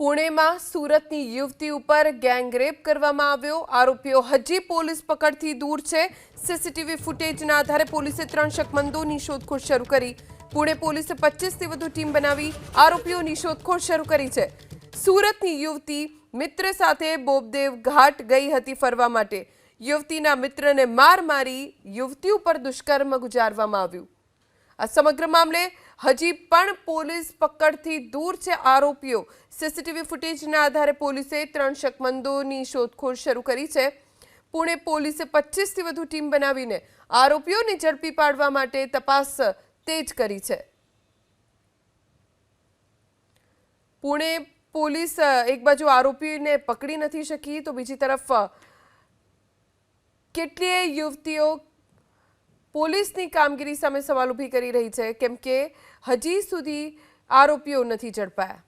પુણેમાં સુરતની યુવતી ઉપર ગેંગરેપ કરવામાં આવ્યો. આરોપીઓ હજી પોલીસ પકડથી દૂર છે. સીસીટીવી ફૂટેજના આધારે પોલીસે ત્રણ શકમંદોની શોધખોળ શરૂ કરી. પુણે પોલીસે પચીસથી વધુ ટીમ બનાવી આરોપીઓની શોધખોળ શરૂ કરી છે. સુરતની યુવતી મિત્ર સાથે બોબદેવ ઘાટ ગઈ હતી ફરવા માટે. યુવતીના મિત્રને માર મારી યુવતી ઉપર દુષ્કર્મ ગુજારવામાં આવ્યું. આ સમગ્ર મામલે હજી પણ પોલીસ પકડથી દૂર છે આરોપીઓ. સીસીટીવી ફૂટેજના આધારે પોલીસે ત્રણ શકમંદોની શોધખોળ શરૂ કરી છે. પુણે પોલીસે પચીસથી વધુ ટીમ બનાવીને આરોપીઓને ઝડપી પાડવા માટે તપાસ તેજ કરી છે. પુણે પોલીસ એક બાજુ આરોપીને પકડી નથી શકી તો બીજી તરફ કેટલીય યુવતીઓ પોલીસની કામગીરી સામે સવાલ ઊભી કરી રહી છે, કેમ કે હજી સુધી આરોપીઓ નથી ઝડપાયા.